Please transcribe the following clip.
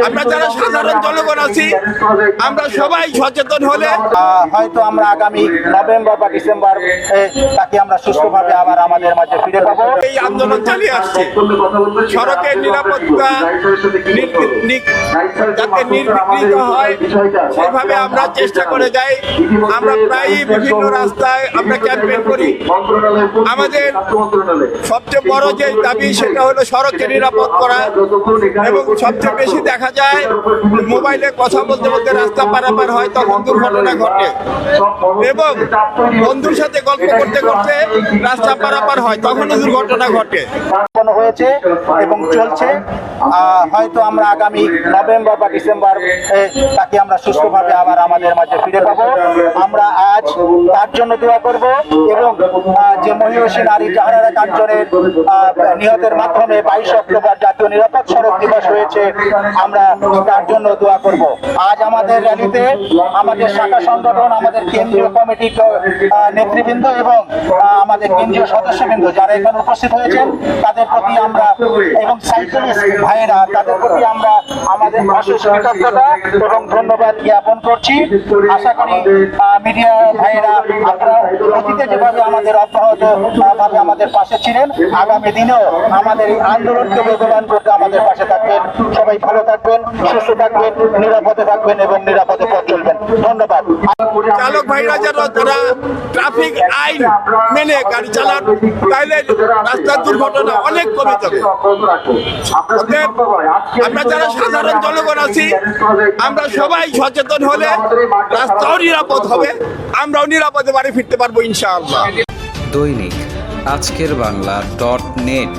আমরা যারা সাধারণ জনগণ আছি আমরা সবাই সচেতন হলে হয়তো আমরা আগামী নভেম্বর বা ডিসেম্বর তাকে আমরা সুস্থভাবে আবার আমাদের মাঝে ফিরে পাবো। এই আন্দোলন চালিয়ে আসছে। সড়কের নিরাপত্তা নির- যাতে নির্বিঘ্নিত হয় সেভাবে আমরা চেষ্টা করে যাই। আমরা প্রায়ই বিভিন্ন রাস্তায় আমরা ক্যাম্পেইন করি। আমাদের সবচেয়ে বড় যে দাবি সেটা হলো সড়ককে নিরাপদ করা এবং সবচেয়ে বেশি দেখা যায়, মোবাইলে কথা বলতে বলতে রাস্তা পারাপার হয়, তখন দুর্ঘটনা ঘটে। এবং বন্ধুর সাথে গল্প করতে করতে রাস্তা পারাপার হয়, তখনও দুর্ঘটনা ঘটে। হয়েছে এবং চলছে। হয়তো আমরা আগামী নভেম্বর বা ডিসেম্বর তাকে আমরা সুস্থভাবে আবার আমাদের মাঝে ফিরে পাবো। আমরা আজ তার জন্য দোয়া করব এবং যে মহিষী নারী জাহানারা কাঞ্চনের নিহতের মাধ্যমে বাইশ অক্টোবর জাতীয় নিরাপদ সড়ক দিবস হয়েছে, আমরা তার জন্য দোয়া করব। আজ আমাদের র্যালিতে আমাদের শাখা সংগঠন, আমাদের কেন্দ্রীয় কমিটি নেতৃবৃন্দ এবং আমাদের কেন্দ্রীয় সদস্যবৃন্দ যারা এখানে উপস্থিত হয়েছেন, তাদের প্রতি আমরা এবং সাইকেলিস্ট ভাইয়েরা, তাদের প্রতি আমরা আমাদের অশেষ কৃতজ্ঞতা এবং ধন্যবাদ জ্ঞাপন করছি। আশা করি মিডিয়া ভাইয়েরা আপনারা অতীতে যেভাবে আমাদের অব্যাহত ভাবে আমাদের পাশে ছিলেন, আগামী দিনেও আমাদের এই আন্দোলনকে বেগবান করতে আমাদের পাশে থাকবেন। সবাই ভালো থাকবেন, সুস্থ থাকবেন, নিরাপদে থাকবেন এবং নিরাপদে পথ চলবেন। ধন্যবাদ। চালক ভাইরা যেন তারা ট্রাফিক আইন মেনে গাড়ি চালান, তাইলে রাস্তার দুর্ঘটনা অনেক কমে যাবে। আমরা যারা সাধারণ জনগণ আছি, আমরা সবাই সচেতন হলে রাস্তাও নিরাপদ হবে, আমরাও নিরাপদে বাড়ি ফিরতে পারব ইনশাআল্লাহ। দৈনিক আজকের বাংলা ডট নেট।